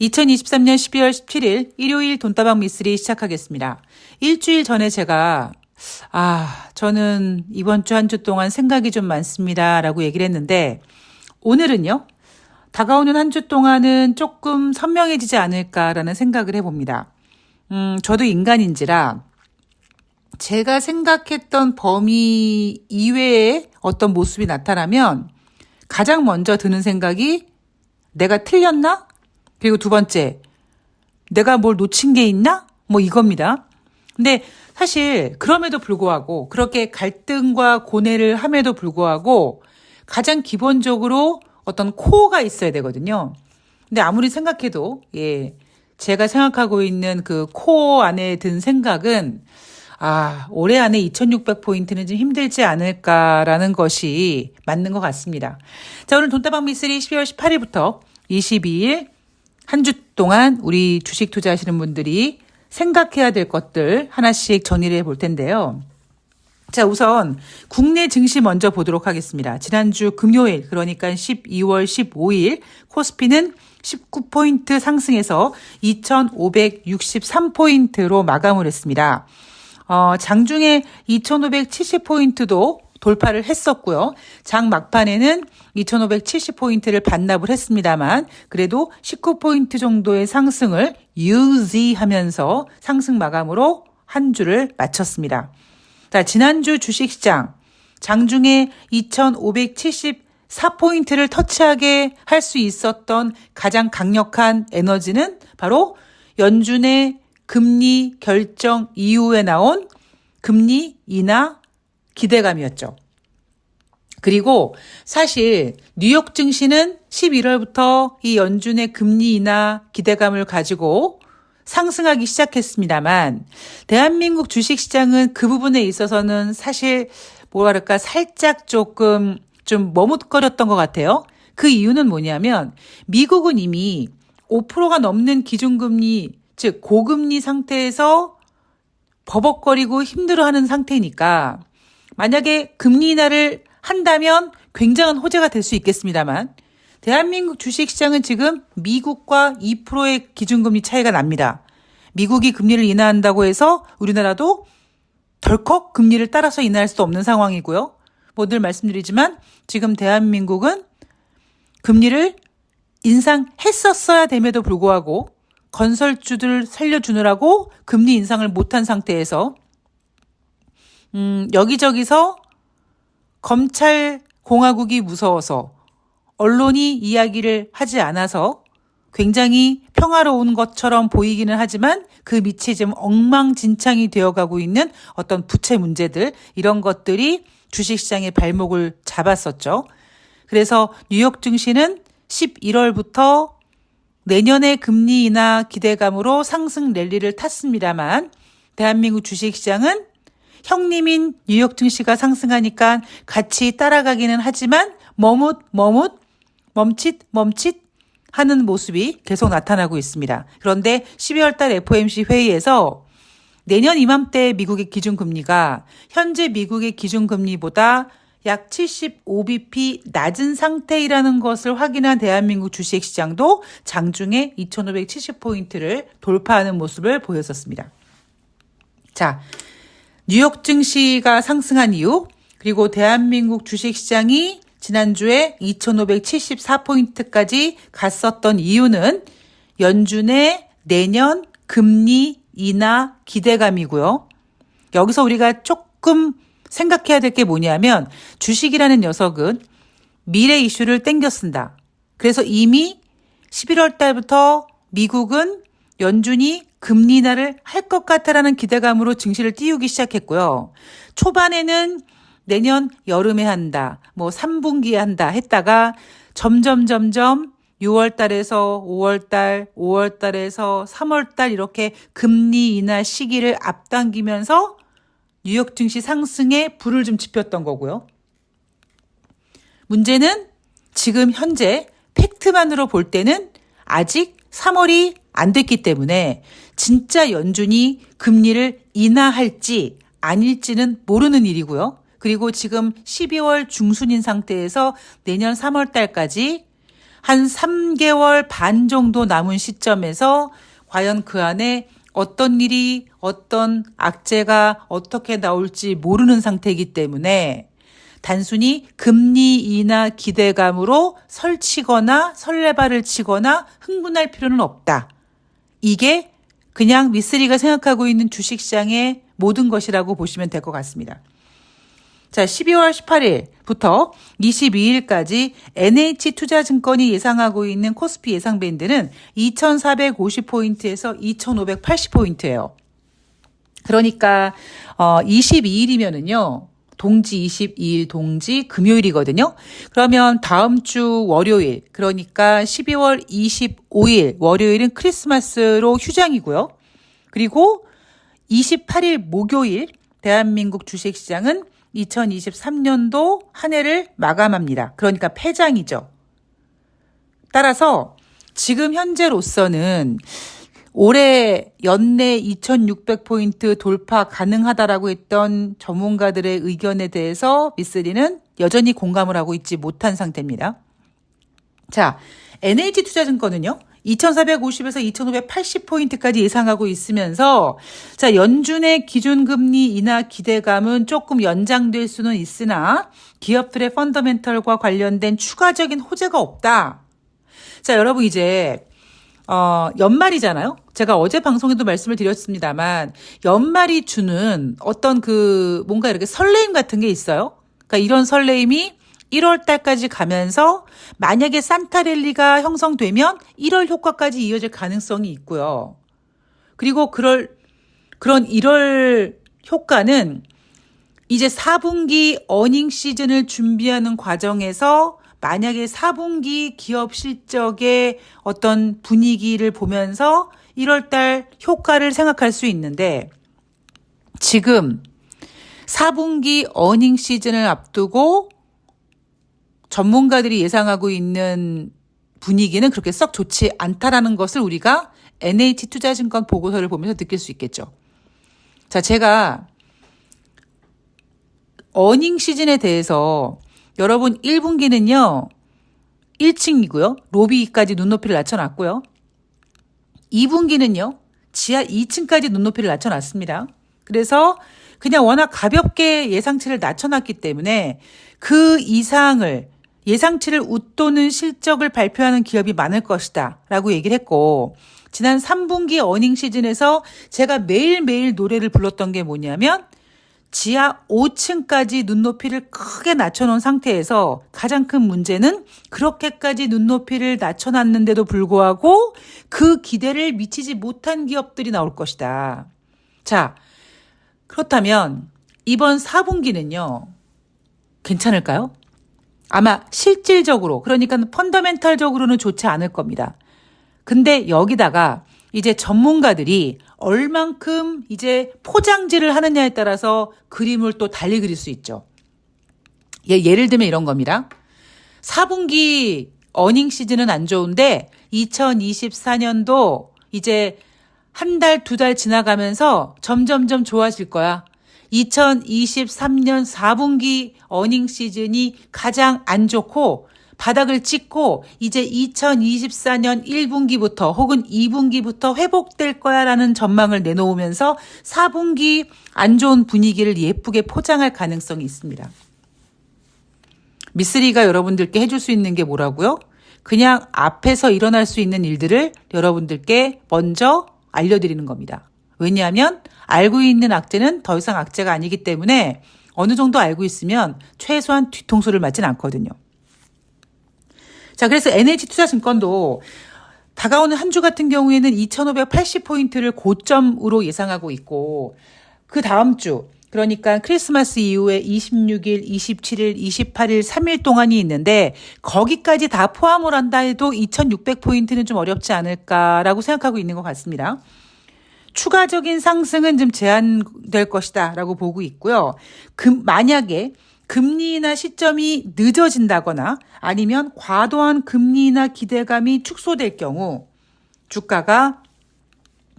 2023년 12월 17일 일요일 돈다방 미쓰리 시작하겠습니다. 일주일 전에 제가 아, 저는 이번 주한주 동안 생각이 좀 많습니다. 라고 얘기를 했는데 오늘은요. 다가오는 한 주 동안은 조금 선명해지지 않을까라는 생각을 해봅니다. 음, 저도 인간인지라 제가 생각했던 범위 이외의 어떤 모습이 나타나면 가장 먼저 드는 생각이 내가 틀렸나? 그리고 두 번째, 내가 뭘 놓친 게 있나? 뭐 이겁니다. 근데 사실 그럼에도 불구하고 그렇게 갈등과 고뇌를 함에도 불구하고 가장 기본적으로 어떤 코어가 있어야 되거든요. 근데 아무리 생각해도 예, 제가 생각하고 있는 그 코어 안에 든 생각은 아, 올해 안에 2600포인트는 좀 힘들지 않을까라는 것이 맞는 것 같습니다. 자, 오늘 돈다방 미쓰리 12월 18일부터 22일 한 주 동안 우리 주식 투자하시는 분들이 생각해야 될 것들 하나씩 정리를 해볼 텐데요. 자, 우선 국내 증시 먼저 보도록 하겠습니다. 지난주 금요일, 그러니까 12월 15일 코스피는 19포인트 상승해서 2,563포인트로 마감을 했습니다. 어, 장중에 2,570포인트도 돌파를 했었고요. 장 막판에는 2,570포인트를 반납을 했습니다만 그래도 19포인트 정도의 상승을 유지하면서 상승 마감으로 한 주를 마쳤습니다. 자, 지난주 주식시장 장중에 2,574포인트를 터치하게 할 수 있었던 가장 강력한 에너지는 바로 연준의 금리 결정 이후에 나온 금리 인하 기대감이었죠. 그리고 사실 뉴욕 증시는 11월부터 이 연준의 금리 인하 기대감을 가지고 상승하기 시작했습니다만 대한민국 주식 시장은 그 부분에 있어서는 사실 뭐랄까 살짝 조금 좀 머뭇거렸던 것 같아요. 그 이유는 뭐냐면 미국은 이미 5%가 넘는 기준금리 즉 고금리 상태에서 버벅거리고 힘들어하는 상태니까 만약에 금리 인하를 한다면 굉장한 호재가 될 수 있겠습니다만 대한민국 주식시장은 지금 미국과 2%의 기준금리 차이가 납니다. 미국이 금리를 인하한다고 해서 우리나라도 덜컥 금리를 따라서 인하할 수 없는 상황이고요. 뭐늘 말씀드리지만 지금 대한민국은 금리를 인상했었어야 됨에도 불구하고 건설주들 살려주느라고 금리 인상을 못한 상태에서 음, 여기저기서 검찰 공화국이 무서워서 언론이 이야기를 하지 않아서 굉장히 평화로운 것처럼 보이기는 하지만 그 밑이 지금 엉망진창이 되어가고 있는 어떤 부채 문제들 이런 것들이 주식시장의 발목을 잡았었죠. 그래서 뉴욕 증시는 11월부터 내년의 금리 인하 기대감으로 상승 랠리를 탔습니다만 대한민국 주식시장은 형님인 뉴욕 증시가 상승하니까 같이 따라가기는 하지만 머뭇 머뭇 멈칫 멈칫 하는 모습이 계속 나타나고 있습니다. 그런데 12월 달 FOMC 회의에서 내년 이맘때 미국의 기준금리가 현재 미국의 기준금리보다 약 75bp 낮은 상태이라는 것을 확인한 대한민국 주식시장도 장중에 2570포인트를 돌파하는 모습을 보였었습니다. 자, 뉴욕 증시가 상승한 이유, 그리고 대한민국 주식시장이 지난주에 2574포인트까지 갔었던 이유는 연준의 내년 금리 인하 기대감이고요. 여기서 우리가 조금 생각해야 될 게 뭐냐면 주식이라는 녀석은 미래 이슈를 땡겨 쓴다. 그래서 이미 11월 달부터 미국은 연준이 금리 인하를 할 것 같다라는 기대감으로 증시를 띄우기 시작했고요. 초반에는 내년 여름에 한다, 뭐 3분기에 한다 했다가 점점 점점 6월 달에서 5월 달, 5월 달에서 3월 달 이렇게 금리 인하 시기를 앞당기면서 뉴욕 증시 상승에 불을 좀 지폈던 거고요. 문제는 지금 현재 팩트만으로 볼 때는 아직 3월이 안 됐기 때문에 진짜 연준이 금리를 인하할지 아닐지는 모르는 일이고요. 그리고 지금 12월 중순인 상태에서 내년 3월 달까지 한 3개월 반 정도 남은 시점에서 과연 그 안에 어떤 일이 어떤 악재가 어떻게 나올지 모르는 상태이기 때문에 단순히 금리 인하 기대감으로 설치거나 설레발을 치거나 흥분할 필요는 없다. 이게 그냥 미쓰리가 생각하고 있는 주식시장의 모든 것이라고 보시면 될 것 같습니다. 자, 12월 18일부터 22일까지 NH투자증권이 예상하고 있는 코스피 예상 밴드는 2450포인트에서 2580포인트예요. 그러니까 어 22일이면은요. 동지 22일 동지 금요일이거든요. 그러면 다음 주 월요일 그러니까 12월 25일 월요일은 크리스마스로 휴장이고요. 그리고 28일 목요일 대한민국 주식시장은 2023년도 한 해를 마감합니다. 그러니까 폐장이죠. 따라서 지금 현재로서는 올해 연내 2600포인트 돌파 가능하다라고 했던 전문가들의 의견에 대해서 미쓰리는 여전히 공감을 하고 있지 못한 상태입니다. 자, NH 투자증권은요. 2450에서 2580포인트까지 예상하고 있으면서 자, 연준의 기준금리 인하 기대감은 조금 연장될 수는 있으나 기업들의 펀더멘털과 관련된 추가적인 호재가 없다. 자, 여러분 이제 어, 연말이잖아요. 제가 어제 방송에도 말씀을 드렸습니다만 연말이 주는 어떤 그 뭔가 이렇게 설레임 같은 게 있어요. 그러니까 이런 설레임이 1월 달까지 가면서 만약에 산타랠리가 형성되면 1월 효과까지 이어질 가능성이 있고요. 그리고 그럴 그런 1월 효과는 이제 4분기 어닝 시즌을 준비하는 과정에서 만약에 4분기 기업 실적의 어떤 분위기를 보면서 1월 달 효과를 생각할 수 있는데 지금 4분기 어닝 시즌을 앞두고 전문가들이 예상하고 있는 분위기는 그렇게 썩 좋지 않다라는 것을 우리가 NH 투자증권 보고서를 보면서 느낄 수 있겠죠. 자, 제가 어닝 시즌에 대해서 여러분 1분기는요. 1층이고요. 로비까지 눈높이를 낮춰놨고요. 2분기는요. 지하 2층까지 눈높이를 낮춰놨습니다. 그래서 그냥 워낙 가볍게 예상치를 낮춰놨기 때문에 그 이상을 예상치를 웃도는 실적을 발표하는 기업이 많을 것이다. 라고 얘기를 했고, 지난 3분기 어닝 시즌에서 제가 매일매일 노래를 불렀던 게 뭐냐면, 지하 5층까지 눈높이를 크게 낮춰놓은 상태에서 가장 큰 문제는 그렇게까지 눈높이를 낮춰놨는데도 불구하고 그 기대를 미치지 못한 기업들이 나올 것이다. 자, 그렇다면 이번 4분기는요, 괜찮을까요? 아마 실질적으로, 그러니까 펀더멘탈적으로는 좋지 않을 겁니다. 근데 여기다가 이제 전문가들이 얼만큼 이제 포장지를 하느냐에 따라서 그림을 또 달리 그릴 수 있죠. 예, 예를 들면 이런 겁니다. 4분기 어닝 시즌은 안 좋은데 2024년도 이제 한 달, 두 달 지나가면서 점점점 좋아질 거야. 2023년 4분기 어닝 시즌이 가장 안 좋고 바닥을 찍고 이제 2024년 1분기부터 혹은 2분기부터 회복될 거야라는 전망을 내놓으면서 4분기 안 좋은 분위기를 예쁘게 포장할 가능성이 있습니다. 미쓰리가 여러분들께 해줄 수 있는 게 뭐라고요? 그냥 앞에서 일어날 수 있는 일들을 여러분들께 먼저 알려드리는 겁니다. 왜냐하면 알고 있는 악재는 더 이상 악재가 아니기 때문에 어느 정도 알고 있으면 최소한 뒤통수를 맞진 않거든요. 자, 그래서 NH투자증권도 다가오는 한 주 같은 경우에는 2,580포인트를 고점으로 예상하고 있고, 그 다음 주, 그러니까 크리스마스 이후에 26일, 27일, 28일, 3일 동안이 있는데, 거기까지 다 포함을 한다 해도 2,600포인트는 좀 어렵지 않을까라고 생각하고 있는 것 같습니다. 추가적인 상승은 좀 제한될 것이다 라고 보고 있고요. 그, 만약에 금리 인하 시점이 늦어진다거나 아니면 과도한 금리 인하 기대감이 축소될 경우 주가가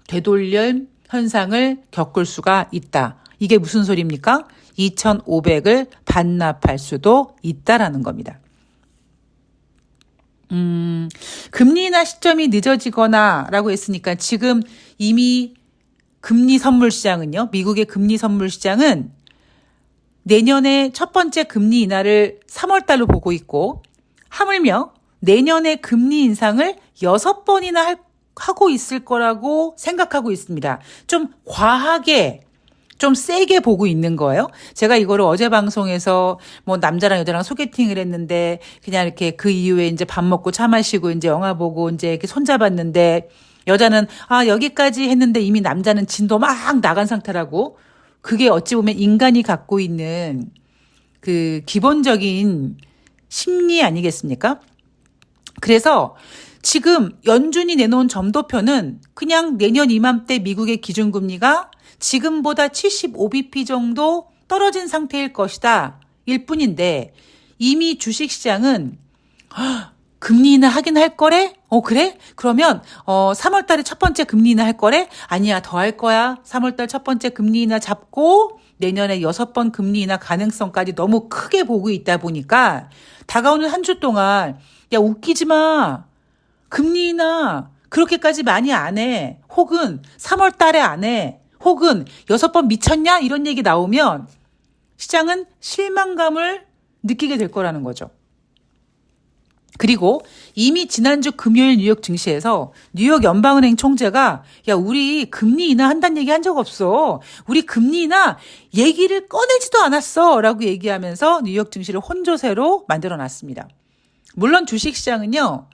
되돌림 현상을 겪을 수가 있다. 이게 무슨 소리입니까? 2,500을 반납할 수도 있다라는 겁니다. 음, 금리 인하 시점이 늦어지거나 라고 했으니까 지금 이미 금리 선물 시장은요. 미국의 금리 선물 시장은 내년에 첫 번째 금리 인하를 3월 달로 보고 있고 하물며 내년에 금리 인상을 여섯 번이나 할, 하고 있을 거라고 생각하고 있습니다. 좀 과하게 좀 세게 보고 있는 거예요. 제가 이거를 어제 방송에서 뭐 남자랑 여자랑 소개팅을 했는데 그냥 이렇게 그 이후에 이제 밥 먹고 차 마시고 이제 영화 보고 이제 이렇게 손잡았는데 여자는 아 여기까지 했는데 이미 남자는 진도 막 나간 상태라고 그게 어찌 보면 인간이 갖고 있는 그 기본적인 심리 아니겠습니까? 그래서 지금 연준이 내놓은 점도표는 그냥 내년 이맘때 미국의 기준금리가 지금보다 75bp 정도 떨어진 상태일 것이다. 일 뿐인데 이미 주식시장은 헉, 금리 인하 하긴 할 거래? 어, 그래? 그러면, 어, 3월 달에 첫 번째 금리 인하 할 거래? 아니야, 더 할 거야. 3월 달 첫 번째 금리 인하 잡고 내년에 여섯 번 금리 인하 가능성까지 너무 크게 보고 있다 보니까 다가오는 한 주 동안 야, 웃기지 마. 금리 인하 그렇게까지 많이 안 해. 혹은 3월 달에 안 해. 혹은 여섯 번 미쳤냐? 이런 얘기 나오면 시장은 실망감을 느끼게 될 거라는 거죠. 그리고 이미 지난주 금요일 뉴욕 증시에서 뉴욕 연방은행 총재가 야 우리 금리 인하 한다는 얘기 한 적 없어. 우리 금리 인하 얘기를 꺼내지도 않았어라고 얘기하면서 뉴욕 증시를 혼조세로 만들어 놨습니다. 물론 주식 시장은요.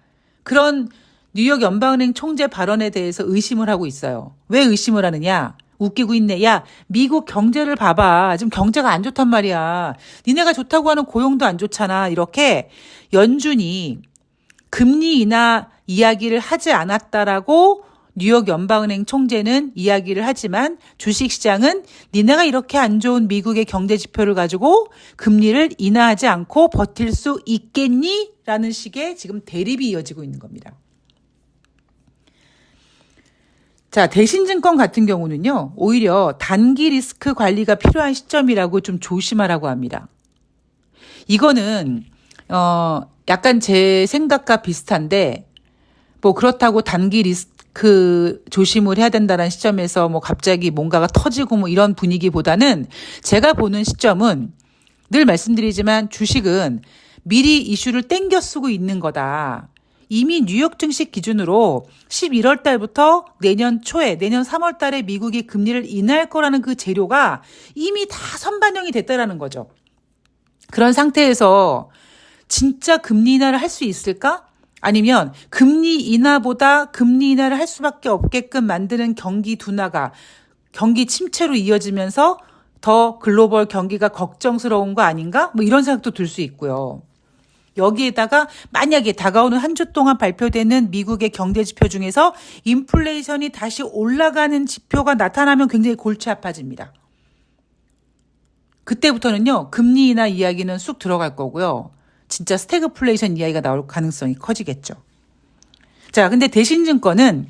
그런 뉴욕 연방은행 총재 발언에 대해서 의심을 하고 있어요. 왜 의심을 하느냐? 웃기고 있네. 야, 미국 경제를 봐봐. 지금 경제가 안 좋단 말이야. 니네가 좋다고 하는 고용도 안 좋잖아. 이렇게 연준이 금리 인하 이야기를 하지 않았다라고 뉴욕 연방은행 총재는 이야기를 하지만 주식시장은 니네가 이렇게 안 좋은 미국의 경제 지표를 가지고 금리를 인하하지 않고 버틸 수 있겠니? 라는 식의 지금 대립이 이어지고 있는 겁니다. 자, 대신증권 같은 경우는요, 오히려 단기 리스크 관리가 필요한 시점이라고 좀 조심하라고 합니다. 이거는, 어, 약간 제 생각과 비슷한데, 뭐 그렇다고 단기 리스크 조심을 해야 된다는 시점에서 뭐 갑자기 뭔가가 터지고 뭐 이런 분위기보다는 제가 보는 시점은 늘 말씀드리지만 주식은 미리 이슈를 땡겨 쓰고 있는 거다. 이미 뉴욕 증시 기준으로 11월 달부터 내년 초에 내년 3월 달에 미국이 금리를 인하할 거라는 그 재료가 이미 다 선반영이 됐다라는 거죠. 그런 상태에서 진짜 금리 인하를 할 수 있을까? 아니면 금리 인하보다 금리 인하를 할 수밖에 없게끔 만드는 경기 둔화가 경기 침체로 이어지면서 더 글로벌 경기가 걱정스러운 거 아닌가? 뭐 이런 생각도 들 수 있고요. 여기에다가 만약에 다가오는 한 주 동안 발표되는 미국의 경제 지표 중에서 인플레이션이 다시 올라가는 지표가 나타나면 굉장히 골치 아파집니다. 그때부터는요, 금리 인하 이야기는 쑥 들어갈 거고요. 진짜 스태그플레이션 이야기가 나올 가능성이 커지겠죠. 자, 근데 대신증권은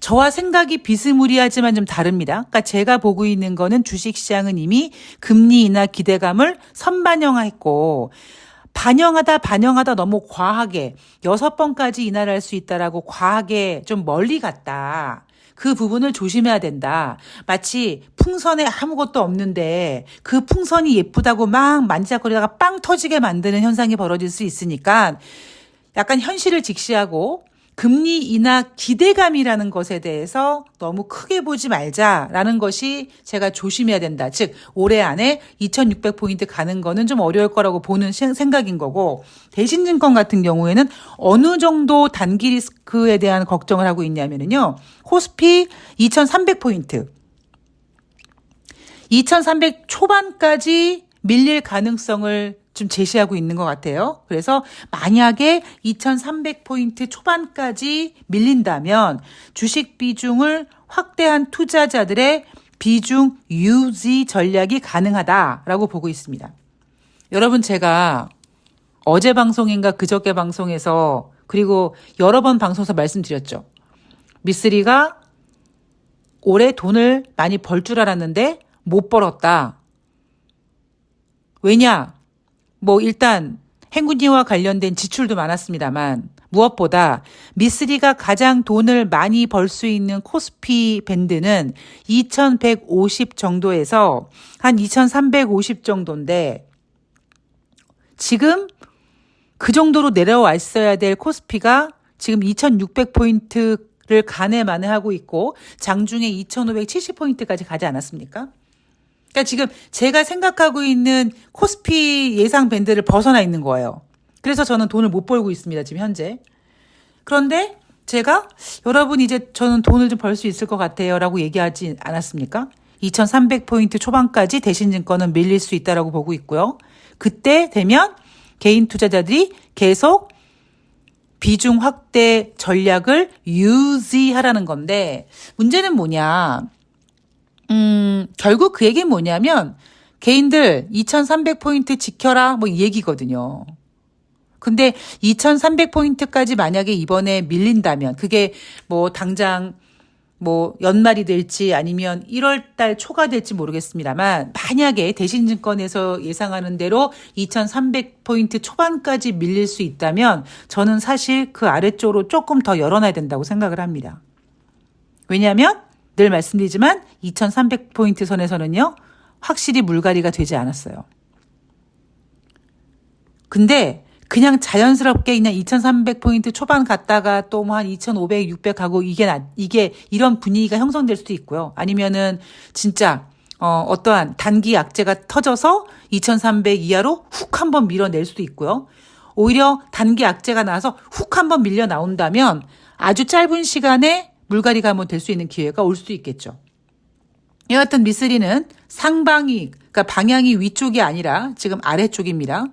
저와 생각이 비스무리하지만 좀 다릅니다. 그러니까 제가 보고 있는 거는 주식시장은 이미 금리 인하 기대감을 선반영했고 반영하다 반영하다 너무 과하게 여섯 번까지 인하를 할수 있다라고 과하게 좀 멀리 갔다. 그 부분을 조심해야 된다. 마치 풍선에 아무것도 없는데 그 풍선이 예쁘다고 막 만지작거리다가 빵 터지게 만드는 현상이 벌어질 수 있으니까 약간 현실을 직시하고 금리 인하 기대감이라는 것에 대해서 너무 크게 보지 말자라는 것이 제가 조심해야 된다. 즉, 올해 안에 2600포인트 가는 거는 좀 어려울 거라고 보는 생각인 거고, 대신증권 같은 경우에는 어느 정도 단기 리스크에 대한 걱정을 하고 있냐면요. 호스피 2300포인트. 2300 초반까지 밀릴 가능성을 좀 제시하고 있는 것 같아요. 그래서 만약에 2300포인트 초반까지 밀린다면 주식 비중을 확대한 투자자들의 비중 유지 전략이 가능하다라고 보고 있습니다. 여러분 제가 어제 방송인가 그저께 방송에서 그리고 여러 번 방송에서 말씀드렸죠. 미쓰리가 올해 돈을 많이 벌 줄 알았는데 못 벌었다. 왜냐? 뭐 일단 행군이와 관련된 지출도 많았습니다만 무엇보다 미쓰리가 가장 돈을 많이 벌 수 있는 코스피 밴드는 2150 정도에서 한 2350 정도인데 지금 그 정도로 내려와 있어야 될 코스피가 지금 2600포인트를 간에 만회하고 있고 장중에 2570포인트까지 가지 않았습니까? 그러니까 지금 제가 생각하고 있는 코스피 예상 밴드를 벗어나 있는 거예요. 그래서 저는 돈을 못 벌고 있습니다. 지금 현재. 그런데 제가 여러분 이제 저는 돈을 좀 벌 수 있을 것 같아요. 라고 얘기하지 않았습니까? 2300포인트 초반까지 대신증권은 밀릴 수 있다라고 보고 있고요. 그때 되면 개인 투자자들이 계속 비중 확대 전략을 유지하라는 건데 문제는 뭐냐? 음, 결국 그 얘기는 뭐냐면 개인들 2300포인트 지켜라 뭐 이 얘기거든요. 근데 2300포인트까지 만약에 이번에 밀린다면 그게 뭐 당장 뭐 연말이 될지 아니면 1월 달 초가 될지 모르겠습니다만 만약에 대신증권에서 예상하는 대로 2300포인트 초반까지 밀릴 수 있다면 저는 사실 그 아래쪽으로 조금 더 열어놔야 된다고 생각을 합니다. 왜냐하면 늘 말씀드리지만 2300포인트 선에서는요. 확실히 물갈이가 되지 않았어요. 근데 그냥 자연스럽게 그냥 2,300포인트 초반 갔다가 또 뭐 한 2,500, 600 가고 이게 나, 이게 이런 분위기가 형성될 수도 있고요. 아니면은 진짜 어 어떠한 단기 약재가 터져서 2,300 이하로 훅 한번 밀어낼 수도 있고요. 오히려 단기 약재가 나와서 훅 한번 밀려 나온다면 아주 짧은 시간에 물갈이가 한번 될 수 있는 기회가 올 수도 있겠죠. 여하튼 미쓰리는 상방이, 그러니까 방향이 위쪽이 아니라 지금 아래쪽입니다.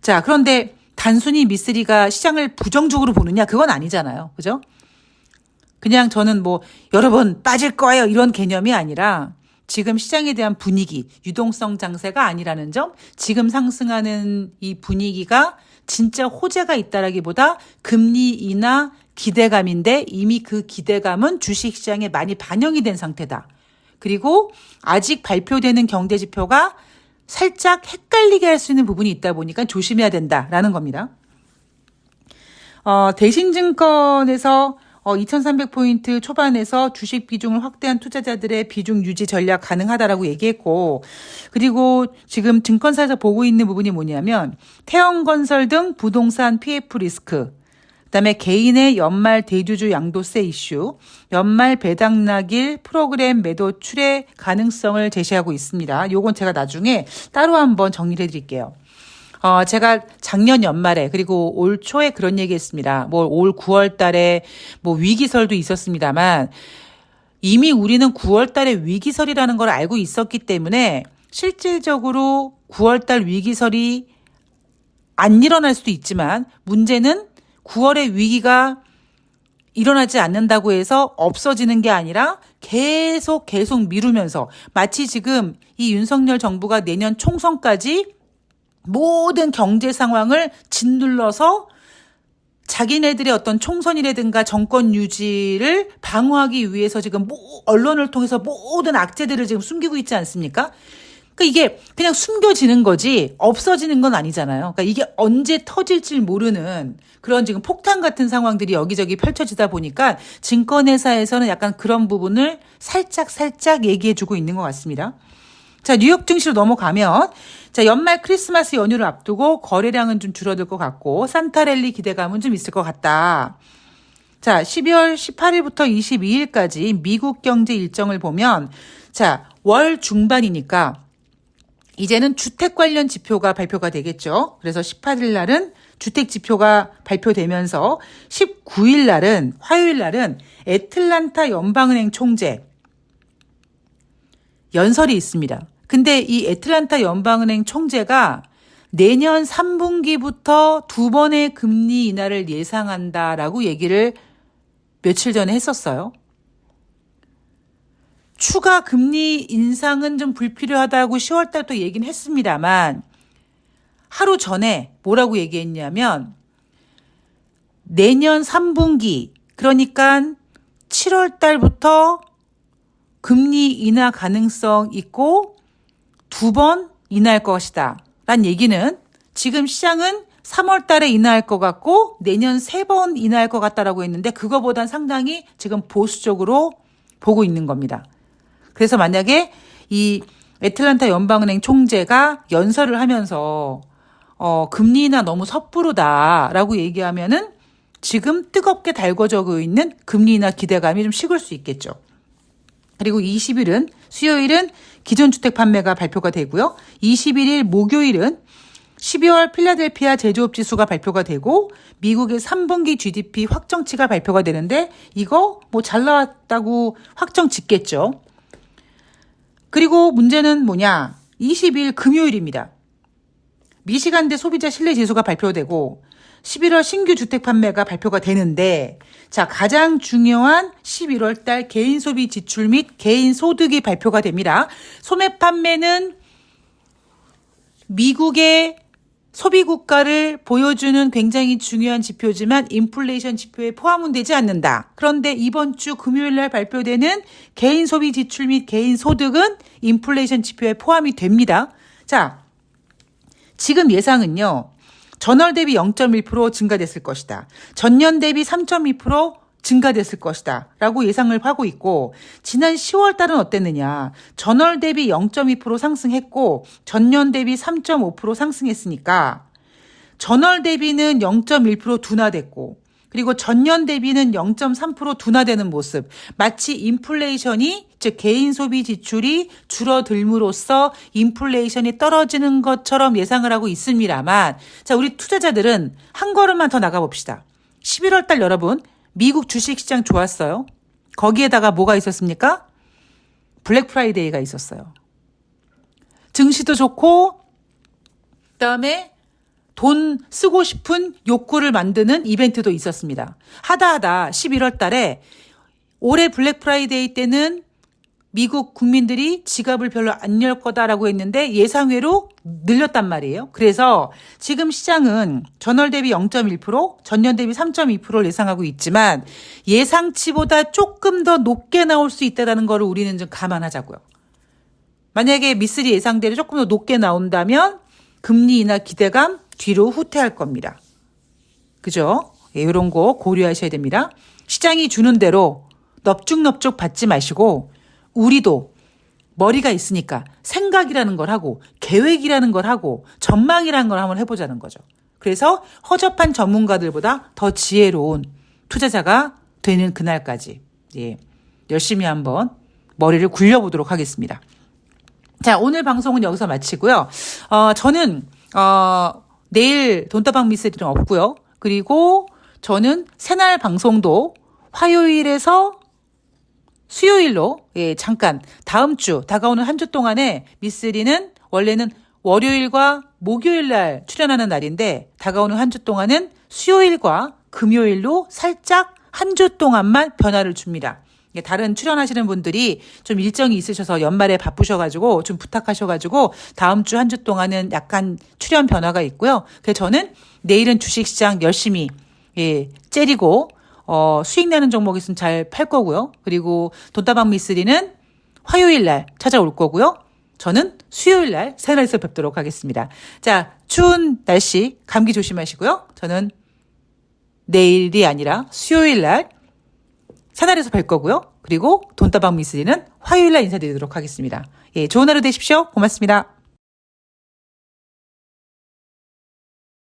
자, 그런데 단순히 미쓰리가 시장을 부정적으로 보느냐? 그건 아니잖아요. 그죠? 그냥 저는 뭐 여러 번 빠질 거예요. 이런 개념이 아니라 지금 시장에 대한 분위기, 유동성 장세가 아니라는 점, 지금 상승하는 이 분위기가 진짜 호재가 있다라기보다 금리 인하 기대감인데 이미 그 기대감은 주식시장에 많이 반영이 된 상태다. 그리고 아직 발표되는 경제 지표가 살짝 헷갈리게 할 수 있는 부분이 있다 보니까 조심해야 된다라는 겁니다. 어, 대신증권에서 어, 2,300포인트 초반에서 주식 비중을 확대한 투자자들의 비중 유지 전략 가능하다라고 얘기했고, 그리고 지금 증권사에서 보고 있는 부분이 뭐냐면, 태형건설 등 부동산 PF 리스크, 그다음에 개인의 연말 대주주 양도세 이슈, 연말 배당락일 프로그램 매도 출회 가능성을 제시하고 있습니다. 요건 제가 나중에 따로 한번 정리를 해드릴게요. 어, 제가 작년 연말에 그리고 올 초에 그런 얘기 했습니다. 뭐 올 9월 달에 뭐 위기설도 있었습니다만 이미 우리는 9월 달에 위기설이라는 걸 알고 있었기 때문에 실질적으로 9월 달 위기설이 안 일어날 수도 있지만 문제는 9월의 위기가 일어나지 않는다고 해서 없어지는 게 아니라 계속 계속 미루면서 마치 지금 이 윤석열 정부가 내년 총선까지 모든 경제 상황을 짓눌러서 자기네들의 어떤 총선이라든가 정권 유지를 방어하기 위해서 지금 언론을 통해서 모든 악재들을 지금 숨기고 있지 않습니까? 그러니까 이게 그냥 숨겨지는 거지 없어지는 건 아니잖아요. 그러니까 이게 언제 터질지 모르는 그런 지금 폭탄 같은 상황들이 여기저기 펼쳐지다 보니까 증권회사에서는 약간 그런 부분을 살짝 살짝 얘기해 주고 있는 것 같습니다. 자, 뉴욕 증시로 넘어가면 자, 연말 크리스마스 연휴를 앞두고 거래량은 좀 줄어들 것 같고 산타랠리 기대감은 좀 있을 것 같다. 자, 12월 18일부터 22일까지 미국 경제 일정을 보면 자, 월 중반이니까 이제는 주택 관련 지표가 발표가 되겠죠. 그래서 18일 날은 주택 지표가 발표되면서 19일 날은 화요일 날은 애틀란타 연방은행 총재 연설이 있습니다. 근데 이 애틀란타 연방은행 총재가 내년 3분기부터 두 번의 금리 인하를 예상한다라고 얘기를 며칠 전에 했었어요. 추가 금리 인상은 좀 불필요하다고 10월 달또 얘기는 했습니다만 하루 전에 뭐라고 얘기했냐면 내년 3분기 그러니까 7월 달부터 금리 인하 가능성 있고 두 번 인하할 것이다. 란 얘기는 지금 시장은 3월 달에 인하할 것 같고 내년 세 번 인하할 것 같다라고 했는데 그거보단 상당히 지금 보수적으로 보고 있는 겁니다. 그래서 만약에 이 애틀란타 연방은행 총재가 연설을 하면서 어, 금리 인하 너무 섣부르다라고 얘기하면은 지금 뜨겁게 달궈져고 있는 금리 인하 기대감이 좀 식을 수 있겠죠. 그리고 20일은 수요일은 기존 주택 판매가 발표가 되고요. 21일 목요일은 12월 필라델피아 제조업 지수가 발표가 되고 미국의 3분기 GDP 확정치가 발표가 되는데 이거 뭐 잘 나왔다고 확정 짓겠죠. 그리고 문제는 뭐냐? 20일 금요일입니다. 미시간대 소비자 신뢰 지수가 발표되고 11월 신규 주택 판매가 발표가 되는데 자, 가장 중요한 11월 달 개인 소비 지출 및 개인 소득이 발표가 됩니다. 소매 판매는 미국의 소비 국가를 보여주는 굉장히 중요한 지표지만 인플레이션 지표에 포함은 되지 않는다. 그런데 이번 주 금요일 날 발표되는 개인 소비 지출 및 개인 소득은 인플레이션 지표에 포함이 됩니다. 자, 지금 예상은요. 전월 대비 0.1% 증가됐을 것이다. 전년 대비 3.2% 증가됐을 것이다. 라고 예상을 하고 있고, 지난 10월 달은 어땠느냐. 전월 대비 0.2% 상승했고, 전년 대비 3.5% 상승했으니까, 전월 대비는 0.1% 둔화됐고, 그리고 전년 대비는 0.3% 둔화되는 모습. 마치 인플레이션이, 즉 개인 소비 지출이 줄어들므로써 인플레이션이 떨어지는 것처럼 예상을 하고 있습니다만, 자, 우리 투자자들은 한 걸음만 더 나가 봅시다. 11월 달 여러분, 미국 주식 시장 좋았어요. 거기에다가 뭐가 있었습니까? 블랙 프라이데이가 있었어요. 증시도 좋고, 그 다음에 돈 쓰고 싶은 욕구를 만드는 이벤트도 있었습니다. 하다 하다 11월 달에 올해 블랙 프라이데이 때는 미국 국민들이 지갑을 별로 안 열 거다라고 했는데 예상외로 늘렸단 말이에요. 그래서 지금 시장은 전월 대비 0.1%, 전년 대비 3.2%를 예상하고 있지만 예상치보다 조금 더 높게 나올 수 있다는 거를 우리는 좀 감안하자고요. 만약에 미스리 예상대로 조금 더 높게 나온다면 금리 인하 기대감 뒤로 후퇴할 겁니다. 그죠? 예, 이런 거 고려하셔야 됩니다. 시장이 주는 대로 넙죽넙죽 받지 마시고 우리도 머리가 있으니까 생각이라는 걸 하고 계획이라는 걸 하고 전망이라는 걸 한번 해보자는 거죠. 그래서 허접한 전문가들보다 더 지혜로운 투자자가 되는 그날까지 예, 열심히 한번 머리를 굴려보도록 하겠습니다. 자, 오늘 방송은 여기서 마치고요. 어, 저는 어, 내일 돈다방 미스리는 없고요. 그리고 저는 새날 방송도 화요일에서 수요일로 예, 잠깐 다음 주 다가오는 한 주 동안에 미스리는 원래는 월요일과 목요일 날 출연하는 날인데 다가오는 한 주 동안은 수요일과 금요일로 살짝 한 주 동안만 변화를 줍니다. 예, 다른 출연하시는 분들이 좀 일정이 있으셔서 연말에 바쁘셔가지고 좀 부탁하셔가지고 다음 주 한 주 동안은 약간 출연 변화가 있고요. 그래서 저는 내일은 주식시장 열심히 예, 째리고 어, 수익 내는 종목 있으면 잘 팔 거고요. 그리고 돈다방 미스리는 화요일 날 찾아올 거고요. 저는 수요일 날 새날에서 뵙도록 하겠습니다. 자, 추운 날씨 감기 조심하시고요. 저는 내일이 아니라 수요일 날 새날에서 뵐 거고요. 그리고 돈다방 미스리는 화요일 날 인사드리도록 하겠습니다. 예, 좋은 하루 되십시오. 고맙습니다.